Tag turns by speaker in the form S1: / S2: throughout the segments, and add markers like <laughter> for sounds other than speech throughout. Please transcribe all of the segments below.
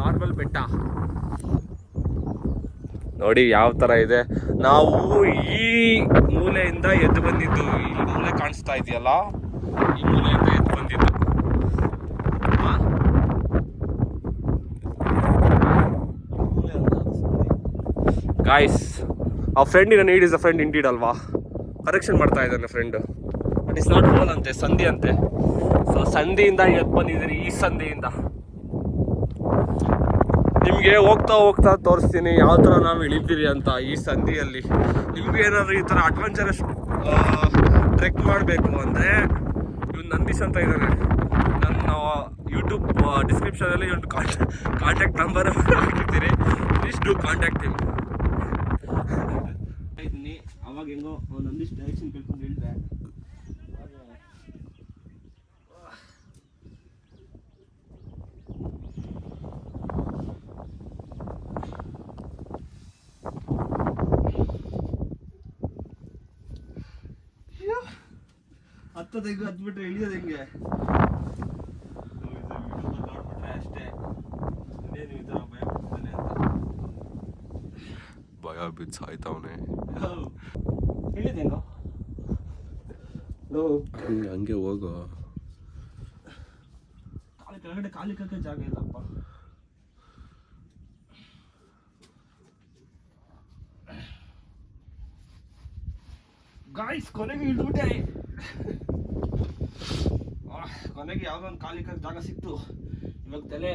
S1: Normal ಬೆಟ್ಟ. ನೋಡಿ ಯಾವ ತರ ಇದೆ. ನಾವು ಈ ಮೂಲೆಯಿಂದ ಎದ್ದು ಬಂದಿದ್ದು, ಈ ಮೂಲೆ ಕಾಣಿಸ್ತಾ ಇದೆಯಲ್ಲ? ಈ ಮೂಲೆಯಿಂದ ಎದ್ದು ಬಂದಿದ್ದು? Guys a friend in need is a friend indeed ಅಲ್ವಾ? ಕರೆಕ್ಷನ್ ಮಾಡ್ತಾ ಇದ್ದಾನೆ friend but is not whole ಅಂತೆ, ಸಂಧಿ ಅಂತೆ. ಸೊ ಸಂಧಿಯಿಂದ ಎದ್ದು ಬಂದಿದ್ದೀರಿ, ಈ ಸಂಧಿಯಿಂದ. ನಿಮಗೆ ಹೋಗ್ತಾ ಹೋಗ್ತಾ ತೋರಿಸ್ತೀನಿ ಯಾವ ಥರ ನಾವು ಇಳಿತೀರಿ ಅಂತ ಈ ಸಂಧಿಯಲ್ಲಿ ನಿಮ್ಗೆ ಏನಾದ್ರು ಈ ಥರ ಅಡ್ವೆಂಚರಸ್ ಟ್ರೆಕ್ ಮಾಡಬೇಕು ಅಂದರೆ ಇವ್ ನಂದೀಶ್ ಅಂತ ಇದ್ದಾನೆ ನನ್ನ ಯೂಟ್ಯೂಬ್ ಡಿಸ್ಕ್ರಿಪ್ಷನಲ್ಲಿ ಒಂದು ಕಾಂಟ್ಯಾಕ್ಟ್ ನಂಬರ್ ಹಾಕಿರ್ತೀರಿ ಪ್ಲೀಸ್ ಡೂ ಕಾಂಟ್ಯಾಕ್ಟ್ ಹಿಮ್
S2: ಇದ್ದೀನಿ ಅವಾಗ ಹೆಂಗೋ ನಂದೀಶ್ ಡೈರೆಕ್ಷನ್ ಕೇಳ್ಕೊಂಡು ಹೇಳಿದೆ. ಹತ್ತದ ಹೆಂಗೆ ಹತ್ಬಿಟ್ರೆ ಇಳಿಯೋದು ಹೆಂಗೆ ನೋಡ್ಬಿಟ್ರೆ ಅಷ್ಟೇ ಇನ್ನೇನು ಈ ಥರ ಭಯ ಪಡ್ತಾನೆ ಅಂತ
S1: ಭಯ ಬಿದ್ದು ಸಾಯ್ತವನೆ
S2: ಇಳಿದ ಹೆಂಗೋ
S1: ಹಂಗೆ ಹಂಗೆ ಹೋಗೋ
S2: ಕಾಲು ಕೆಳಗಡೆ ಕಾಲಿಕ್ಕಕ್ಕೆ ಜಾಗ ಇಲ್ಲಪ್ಪ ಗಾಯ್ಸ್ ಕೊನೆಗೆ ಇಳ್ಬಿಟ್ಟೆ ಆಹ್, ಕೊನೆಗೆ ಯಾವುದೋ ಒಂದು ಖಾಲಿ ಜಾಗ ಸಿಕ್ತು. ಇವಾಗ ತಲೆ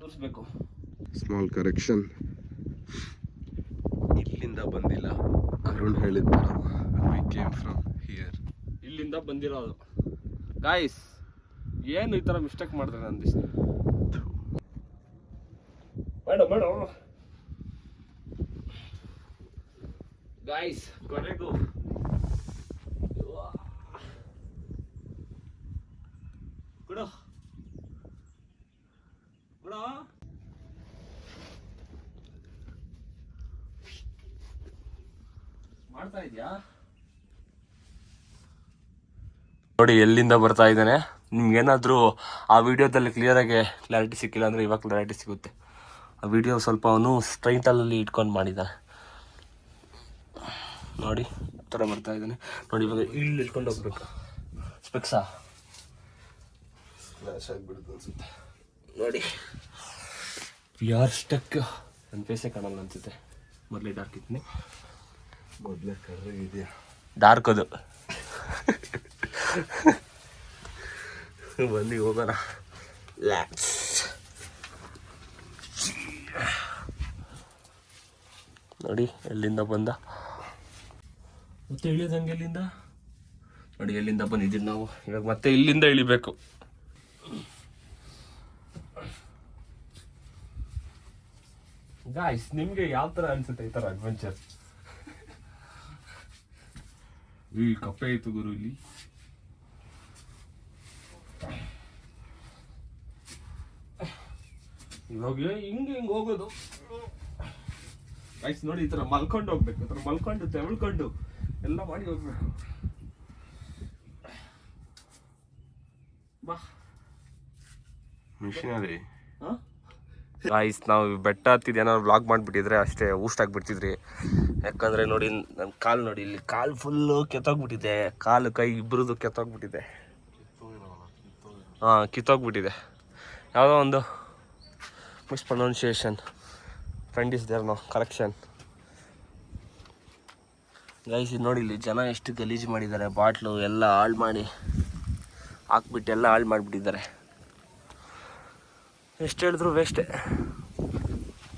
S2: ತೋರಿಸ್ಬೇಕು.
S1: ಸ್ಮಾಲ್ ಕರೆಕ್ಷನ್ ಇಲ್ಲಿಂದ ಬಂದಿಲ್ಲ. ಅರುಣ್ ಹೇಳಿದ್ರು ವಿ ಕೇಮ್ ಫ್ರಮ್ ಹಿಯರ್
S2: ಇಲ್ಲಿಂದ ಬಂದಿರೋದು. ಗಾಯ್ಸ್ ಏನು ಈ ಥರ ಮಿಸ್ಟೇಕ್ ಮಾಡಿದ್ರೆ ನಂದಿಸ್ ಬೇಡ ಬೇಡ. ಗಾಯ್ಸ್ ಕೊನೆಗೂ ಕೊಡು. ಬಿಡು ಮಾಡ್ತಾ ಇದೆಯಾ?
S1: ನೋಡಿ, ಎಲ್ಲಿಂದ ಬರ್ತಾ ಇದ್ದಾನೆ? ನಿಮ್ಗೇನಾದರೂ ಆ ವಿಡಿಯೋದಲ್ಲಿ ಕ್ಲಿಯರಾಗಿ ಕ್ಲಾರಿಟಿ ಸಿಕ್ಕಿಲ್ಲ ಅಂದರೆ ಇವಾಗ ಕ್ಲಾರಿಟಿ ಸಿಗುತ್ತೆ. ಆ ವಿಡಿಯೋ ಸ್ವಲ್ಪ ಅವನು ಸ್ಟ್ರೈಟಲ್ಲಿ ಇಟ್ಕೊಂಡು ಮಾಡಿದ್ದಾನೆ ನೋಡಿ, ಈ ಥರ ಬರ್ತಾ ಇದ್ದಾನೆ. ನೋಡಿ, ಇವಾಗ ಇಲ್ಲಿ ಇಟ್ಕೊಂಡು ಹೋಗ್ಬೇಕು. ಸ್ಪೆಕ್ಸಾ ಅನ್ಸುತ್ತೆ ನೋಡಿ. ಯಾರ್ ಸ್ಟಕ್ ನನ್ನ ಫೇಸೇ ಕಾಣಲ್ಲ ಅನ್ಸುತ್ತೆ. ಮೊದಲೇ ಡಾರ್ಕ್ ಇದ್ದೀನಿ
S3: ಮೊದಲೇ ಕರ್ರಗಿದೆಯಾ
S1: ಡಾರ್ಕ್ ಅದು. ಬನ್ನಿ ಹೋಗೋಣ. ಲ್ಯಾಕ್ಸ್ ನೋಡಿ ಎಲ್ಲಿಂದ ಬಂದ? ಮತ್ತೆ ಇಳಿಯೋದಂಗೆ ಎಲ್ಲಿಂದ? ನೋಡಿ ಎಲ್ಲಿಂದ ಬಂದಿದ್ದೀವಿ ನಾವು. ಇವಾಗ ಮತ್ತೆ ಇಲ್ಲಿಂದ ಇಳಿಬೇಕು. ಗಾಯ್ಸ್ ನಿಮಗೆ ಯಾವ ತರ ಅನ್ಸುತ್ತೆ ಈ ತರ ಅಡ್ವೆಂಚರ್ ಈ ಕಪ್ಪೆ ಇತ್ತು ಗುರು ಇಲ್ಲಿ. ಇವಾಗ ಹಿಂಗೆ ಹಿಂಗೆ ಹೋಗೋದು. ಗಾಯ್ಸ್ ನೋಡಿ ಈ ತರ ಮಲ್ಕೊಂಡು ಹೋಗ್ಬೇಕು ಈ ತರ ಮಲ್ಕೊಂಡು ತೆವಳ್ಕೊಂಡು ಎಲ್ಲ ಮಾಡಿ ಹೋಗ್ಬೇಕು. ಬಾ.
S3: ಮಿಷನರಿ
S2: ಹಾ?
S1: ಗಾಯ್ಸ್ ನಾವು ಬೆಟ್ಟ ಹತ್ತಿದ್ ಏನಾದ್ರು ಬ್ಲಾಗ್ ಮಾಡಿಬಿಟ್ಟಿದ್ರೆ ಅಷ್ಟೇ ಊಸ್ಟ್ ಆಗಿಬಿಡ್ತಿದ್ರಿ. ಯಾಕಂದರೆ ನೋಡಿ ನನ್ನ ಕಾಲು ನೋಡಿ, ಇಲ್ಲಿ ಕಾಲು ಫುಲ್ಲು ಕೆತ್ತೋಗ್ಬಿಟ್ಟಿದೆ. ಕಾಲು ಕೈ ಇಬ್ಬರದು ಕೆತ್ತೋಗ್ಬಿಟ್ಟಿದೆ. ಹಾಂ, ಕಿತ್ತೋಗ್ಬಿಟ್ಟಿದೆ. ಯಾವುದೋ ಒಂದು mispronunciation friend is there no correction guys ಇದು ನೋಡಿ, ಇಲ್ಲಿ ಜನ ಎಷ್ಟು ಗಲೀಜು ಮಾಡಿದ್ದಾರೆ. ಬಾಟ್ಲು ಎಲ್ಲ ಹಾಳು ಮಾಡಿ ಹಾಕ್ಬಿಟ್ಟು ಎಲ್ಲ ಹಾಳು ಮಾಡಿಬಿಟ್ಟಿದ್ದಾರೆ. ಎಷ್ಟು ಹೇಳಿದ್ರು ವೇಸ್ಟೇ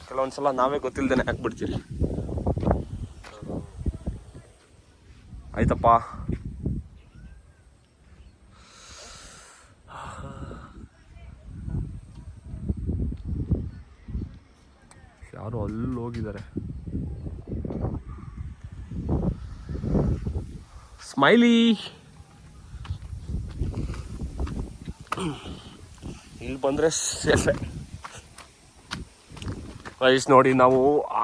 S1: ಕೆಲವೊಂದ್ಸಲ ನಾವೇ ಗೊತ್ತಿಲ್ಲದೇನೆ ಹಾಕ್ಬಿಡ್ತೀರಿ. ಆಯ್ತಪ್ಪ. ಯಾರು ಅಲ್ಲಿ ಹೋಗಿದ್ದಾರೆ ಸ್ಮೈಲಿ ಬಂದರೆ ಸೇಫೆ. ವಯಸ್ಸು ನೋಡಿ, ನಾವು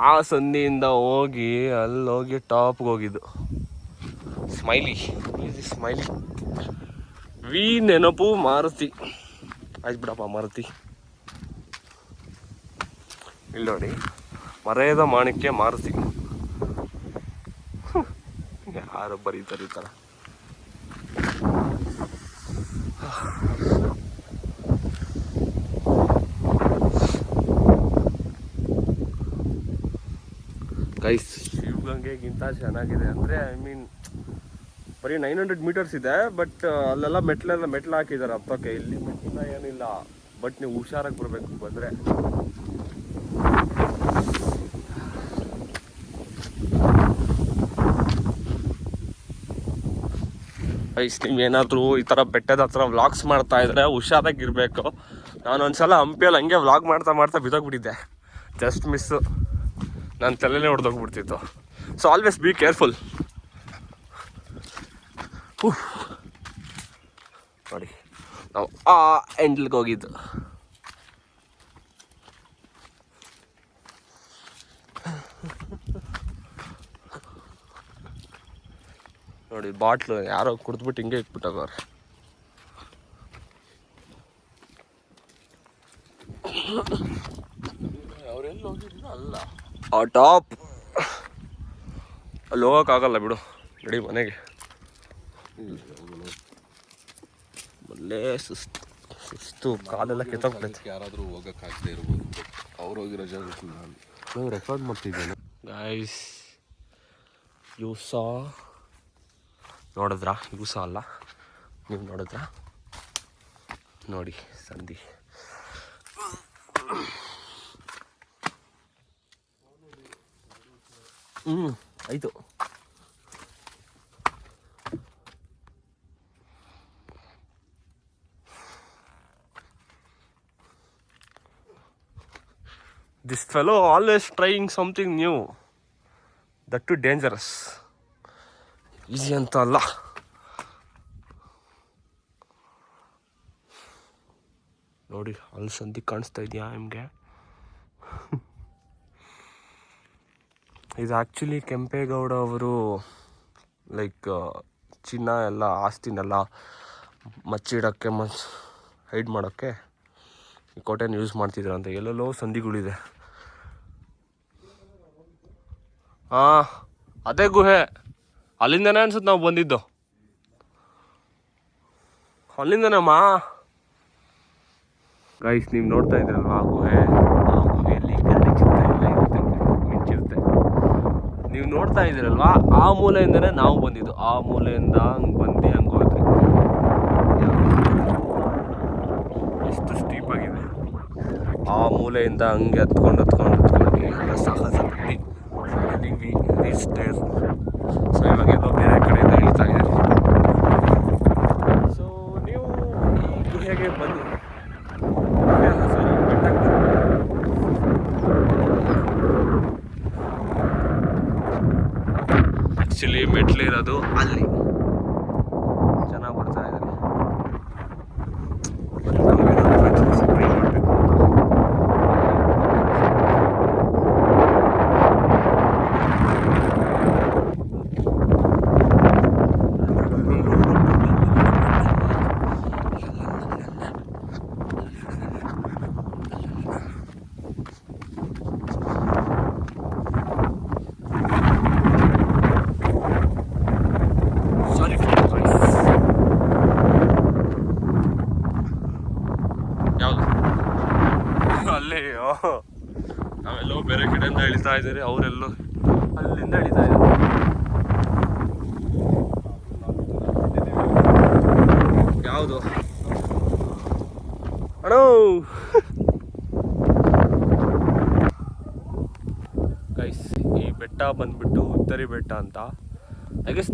S1: ಆ ಸಂದಿಯಿಂದ ಹೋಗಿ ಅಲ್ಲಿ ಹೋಗಿ ಟಾಪ್ಗೆ ಹೋಗಿದ್ದು. ಸ್ಮೈಲಿ ಇದು ಸ್ಮೈಲಿ ವಿ ನೆನಪು ಮಾರುತಿ. ಆಯ್ತು ಬಿಡಪ್ಪ, ಮಾರುತಿ. ಇಲ್ಲಿ ನೋಡಿ, ಮರೆಯದ ಮಾಣಿಕ್ಯ ಮಾರುತಿ. ಯಾರು ಬರೀತಾರೆ ಥರ ಗೈಸ್ ಶಿವಗಂಗೆಗಿಂತ ಚೆನ್ನಾಗಿದೆ. ಅಂದರೆ ಐ ಮೀನ್ ಬರೀ ನೈನ್ ಹಂಡ್ರೆಡ್ ಮೀಟರ್ಸ್ ಇದೆ ಬಟ್ ಅಲ್ಲೆಲ್ಲ ಮೆಟ್ಲೆಲ್ಲ ಮೆಟ್ಲು ಹಾಕಿದ್ದಾರೆ ಹತ್ತಕ್ಕೆ. ಇಲ್ಲಿ ಮೆಟ್ಲ ಏನಿಲ್ಲ. ಬಟ್ ನೀವು ಹುಷಾರಾಗಿ ಬರಬೇಕು ಬಂದರೆ. ಗೈಸ್ ನೀವು ಏನಾದರೂ ಈ ಥರ ಬೆಟ್ಟದ ಹತ್ರ ವ್ಲಾಗ್ಸ್ ಮಾಡ್ತಾ ಇದ್ರೆ ಹುಷಾರಾಗಿರ್ಬೇಕು ನಾನು ಒಂದ್ಸಲ ಹಂಪಿಯಲ್ಲಿ ಹಂಗೆ ವ್ಲಾಗ್ ಮಾಡ್ತಾ ಮಾಡ್ತಾ ಬಿದ್ದೋಗ್ಬಿಟ್ಟಿದ್ದೆ. ಜಸ್ಟ್ ಮಿಸ್ಸು ನನ್ನ ತಲೆನೇ ಹೊಡೆದೋಗ್ಬಿಡ್ತಿತ್ತು ಸೊ ಆಲ್ವೇಸ್ ಬಿ ಕೇರ್ಫುಲ್ ನೋಡಿ, ನಾವು ಆ ಎಂಡ್ಲಿಗೆ ಹೋಗಿದ್ದು. ನೋಡಿ, ಬಾಟ್ಲು ಯಾರೋ ಕುಡಿದ್ಬಿಟ್ಟು ಹಿಂಗೆ ಇಟ್ಬಿಟ್ಟವ್ರೆ ಅವರೆಲ್ಲ ಹೋಗಿಲ್ಲ ಅಲ್ಲ ಆ ಟಾಪ್. ಅಲ್ಲಿ ಹೋಗೋಕ್ಕಾಗಲ್ಲ ಬಿಡು. ನಡಿ ಮನೆಗೆ. ಮೊದಲೇ ಸುಸ್ತು ಸುಸ್ತು ಕಾಲೆಲ್ಲ ಕಿತ್ತೋಗ್ತೈತೆ
S3: ಯಾರಾದರೂ ಹೋಗೋಕ್ಕಾಗದೇ ಇರ್ಬೋದು. ಅವ್ರು ಹೋಗಿರೋ ಜಾಗಕ್ಕೆ ನಾನು
S1: ನೀವು ರೆಕಾರ್ಡ್ ಮಾಡ್ತಿದ್ದೇನೆ ಗೈಸ್ ಯು ಸಾ ನೋಡಿದ್ರಾ? ಯು ಸಾ ಅಲ್ಲ? ನೀವು ನೋಡಿದ್ರಾ? ನೋಡಿ ಸಂಧಿ. ಹ್ಞೂ ಆಯಿತು. This fellow always trying something new that too dangerous easy ಅಂತ ಅಲ್ಲ. ನೋಡಿ, ಅಲ್ಲಿ ಸಂಧಿ ಕಾಣಿಸ್ತಾ ಇದೆಯಾ ನಿಮಗೆ? ಇದು ಆ್ಯಕ್ಚುಲಿ ಕೆಂಪೇಗೌಡ ಅವರು ಲೈಕ್ ಚಿನ್ನ ಎಲ್ಲ ಆಸ್ತಿನೆಲ್ಲ ಮಚ್ಚಿಡೋಕ್ಕೆ ಮಚ್ ಹೈಡ್ ಮಾಡೋಕ್ಕೆ ಈ ಕೋಟೆನ ಯೂಸ್ ಮಾಡ್ತಿದ್ರು ಅಂತ ಎಲ್ಲೆಲ್ಲೋ ಸಂಧಿಗಳಿದೆ. ಹಾಂ ಅದೇ ಗುಹೆ. ಅಲ್ಲಿಂದನೇ ಅನ್ಸುತ್ತೆ ನಾವು ಬಂದಿದ್ದು. ಅಲ್ಲಿಂದನಮ್ಮ? ಗೈಸ್ ನೀವು ನೋಡ್ತಾ ಇದ್ರಲ್ವಾ ಗುಹೆ ಆ ಗುಹೆಯಲ್ಲಿ ಗರಡಿ ಚಿತ್ರ ಎಲ್ಲ ಇರುತ್ತೆ ಮಿಂಚಿರುತ್ತೆ ನೀವು ನೋಡ್ತಾ ಇದ್ದೀರಲ್ವಾ? ಆ ಮೂಲೆಯಿಂದನೇ ನಾವು ಬಂದಿದ್ದು. ಆ ಮೂಲೆಯಿಂದ ಹಂಗೆ ಬಂದು, ಹಂಗೆ ಹೋದ್ರಿ ಎಷ್ಟು ಸ್ಟೀಪ್ ಆಗಿದೆ. ಆ ಮೂಲೆಯಿಂದ ಹಂಗೆ ಹತ್ಕೊಂಡು ಹತ್ಕೊಂಡು ಹತ್ಕೊಂಡು ಸಾಹಸ ಸೊ ಇವಾಗ ಎಲ್ಲೋ ಬೇರೆ ಕಡೆಯಿಂದ ಇಳ್ತಾ ಇದ್ದಾರೆ ಸೊ ನೀವು ಈ ಗುಹೆಗೆ ಬನ್ನಿ ಗುಹೆ ಅಲ್ಲ sorry, ಬೆಟ್ಟಕ್ಕೆ ಬನ್ನಿ. ಆ್ಯಕ್ಚುಲಿ ಮೆಟ್ಲಿರೋದು ಅಲ್ಲಿ ಚೆನ್ನಾಗಿ ಬರ್ತಾ ಇದ್ದಾರೆ ಬಟ್ ನಮ್ಗೆ adventures try ಮಾಡ್ಬೇಕು. Sorry for the voice. ಯಾವುದು ಅಲ್ಲೇ ನಾವೆಲ್ಲೋ ಕಡೆಯಿಂದ ಇಳಿತಾ ಇದ್ದಾರೆ, ಅವರೆಲ್ಲೂ ಅಲ್ಲಿಂದ ಇಳಿತಾ ಇದ್ದಾರೆ. ಯಾವುದು? ಅಣ್ಣ! ಗೈಸ್ ಈ ಬೆಟ್ಟ ಬಂದ್ಬಿಟ್ಟು ಉತ್ತರಿ ಬೆಟ್ಟ ಅಂತ. ಐ ಗೆಸ್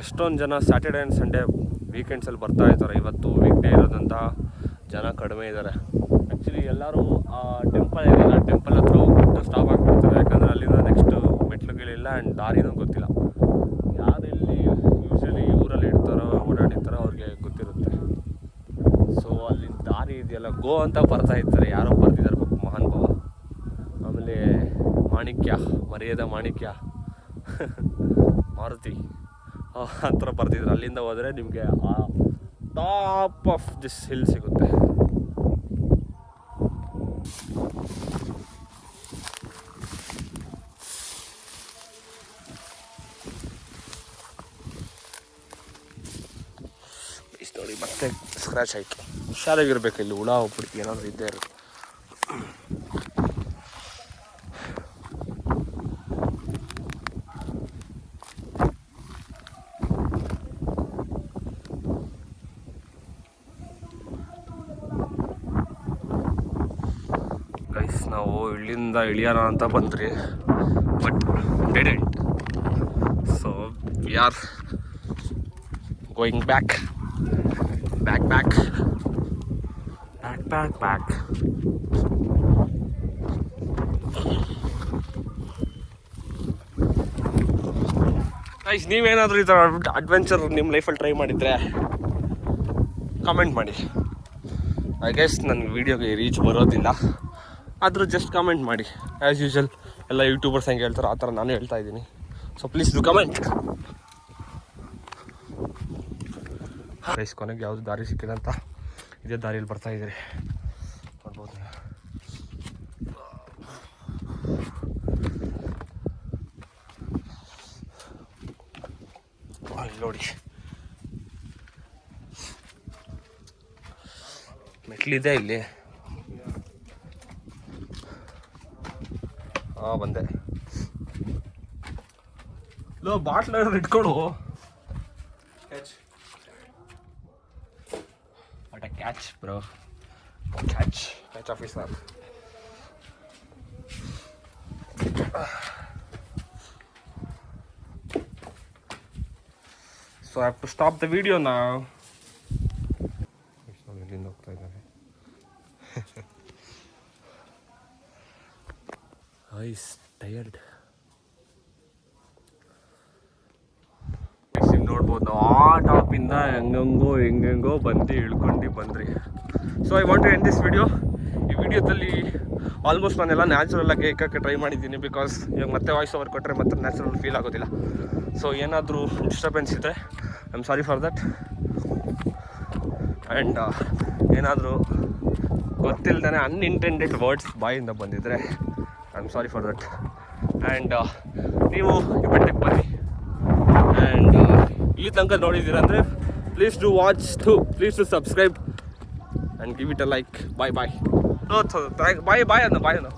S1: ಎಷ್ಟೊಂದು ಜನ ಸ್ಯಾಟರ್ಡೆ ಆ್ಯಂಡ್ ಸಂಡೇ ವೀಕೆಂಡ್ಸಲ್ಲಿ ಬರ್ತಾ ಇರ್ತಾರೆ ಇವತ್ತು ವೀಕ್ ಡೇ ಇರೋದಂತ ಜನ ಕಡಿಮೆ ಇದ್ದಾರೆ. ಆ್ಯಕ್ಚುಲಿ ಎಲ್ಲರೂ ಆ ಟೆಂಪಲ್ ಏನಿಲ್ಲ ಟೆಂಪಲ್ ಹತ್ರ ಸ್ಟಾಪ್ ಆಗಿಬಿಡ್ತಾರೆ ಯಾಕಂದರೆ ಅಲ್ಲಿಂದ ನೆಕ್ಸ್ಟು ಮೆಟ್ಲುಗಳಿಲ್ಲ ಆ್ಯಂಡ್ ದಾರಿನೂ ಗೊತ್ತಿಲ್ಲ. ಯಾರೆಲ್ಲಿ ಯೂಶಲಿ ಊರಲ್ಲಿ ಇಡ್ತಾರೋ, ಓಡಾಡಿರ್ತಾರೋ ಅವ್ರಿಗೆ ಗೊತ್ತಿರುತ್ತೆ. ಸೊ ಅಲ್ಲಿ ದಾರಿ ಇದೆಯಲ್ಲ, ಗೋ ಅಂತ ಬರ್ತಾ ಇರ್ತಾರೆ. ಯಾರೋ ಬರ್ತಿದ್ದಾರೆ ಮಹಾನ್ ಭಾವ ಆಮೇಲೆ ಮಾಣಿಕ್ಯ, ಮರ್ಯಾದ ಮಾಣಿಕ್ಯ. ಮಾರುತಿ. ಆ ಥರ ಬರ್ತಿದ್ರು ಅಲ್ಲಿಂದ ಹೋದರೆ ನಿಮಗೆ ಆ ಟಾಪ್ ಆಫ್ ದಿಸ್ ಹಿಲ್ ಸಿಗುತ್ತೆ ನೋಡಿ ಮತ್ತೆ ಸ್ಕ್ರ್ಯಾಚ್ ಆಯಿತು. ಹುಷಾರಾಗಿರ್ಬೇಕು, ಇಲ್ಲಿ ಹುಳ ಹೋಗ್ಬಿಡ್ತು ಏನಾದರೂ ಇದ್ದೇ ಇರುತ್ತೆ. ಗೈಸ್ ನಾವು ಇಲ್ಲಿಂದ ಇಳಿಯೋಣ ಅಂತ ಬಂದ್ರಿ but dead end so we are going back back back back back back guys ನೀವೇನಾದರೂ ಈ ಥರ ಅಡ್ವೆಂಚರ್ ನಿಮ್ಮ ಲೈಫಲ್ಲಿ ಟ್ರೈ ಮಾಡಿದರೆ ಕಮೆಂಟ್ ಮಾಡಿ. ಐ ಗೆಸ್ ನನ್ನ ವೀಡಿಯೋಗೆ ರೀಚ್ ಬರೋದಿಲ್ಲ. ಆದರೂ ಜಸ್ಟ್ ಕಮೆಂಟ್ ಮಾಡಿ. ಆ್ಯಸ್ ಯೂಶಲ್ ಎಲ್ಲ ಯೂಟ್ಯೂಬರ್ಸ್ ಹೆಂಗೆ ಹೇಳ್ತಾರೋ ಆ ಥರ ನಾನು ಹೇಳ್ತಾ ಇದ್ದೀನಿ. So please do comment rise ಕೊನೆಗೆ ಯಾವುದು ದಾರಿ ಸಿಕ್ಕಿದೆ ಅಂತ ಇದೇ ದಾರಿಯಲ್ಲಿ ಬರ್ತಾ ಇದ್ದೀರಿ. ನೋಡ್ಬೋದು. ಅಲ್ಲಿ ನೋಡಿ. ಮೆಟ್ಲಿದೆ ಇಲ್ಲಿ. ಹಾ ಬಂದೆ. ಲೋ, ಬಾಟ್ಲ್ ಇಟ್ಕೊಡು. a catch, bro. Catch. Catch off your slap. So I have to stop the video now. i'm <laughs> tired. ನಾವು ಆ ಟಾಪಿಂದ ಹೆಂಗಂಗೋ, ಹೆಂಗೆಂಗೋ ಬಂದು ಇಳ್ಕೊಂಡು ಬಂದ್ರಿ. So I want to end this video ಈ ವಿಡಿಯೋದಲ್ಲಿ ಆಲ್ಮೋಸ್ಟ್ ನಾನೆಲ್ಲ ನ್ಯಾಚುರಲ್ ಆಗಿ ಇಕ್ಕಕ್ಕೆ ಟ್ರೈ ಮಾಡಿದ್ದೀನಿ ಬಿಕಾಸ್ ಇವಾಗ ಮತ್ತೆ ವಾಯ್ಸ್ ಓವರ್ ಕೊಟ್ಟರೆ ಮತ್ತೆ ನ್ಯಾಚುರಲ್ ಫೀಲ್ ಆಗೋದಿಲ್ಲ. ಸೊ ಏನಾದರೂ ಡಿಸ್ಟರ್ಬೆನ್ಸ್ ಇದ್ದರೆ I am sorry for that and ಏನಾದರೂ ಗೊತ್ತಿಲ್ಲದೇ ಅನ್ಇಂಟೆಂಡೆಡ್ ವರ್ಡ್ಸ್ ಬಾಯಿಂದ ಬಂದಿದ್ದರೆ I am sorry for that and ನೀವು ಈ ಬೆಟ್ಟಕ್ಕೆ ಬನ್ನಿ. ಆ್ಯಂಡ್ ಇಲ್ಲಿ ತನಕ ನೋಡಿದ್ದೀರ ಅಂದರೆ please to watch to please to subscribe and give it a like bye bye bye bye ಅನ್ನೋ ಬಾಯ್ ಅನ್ನ.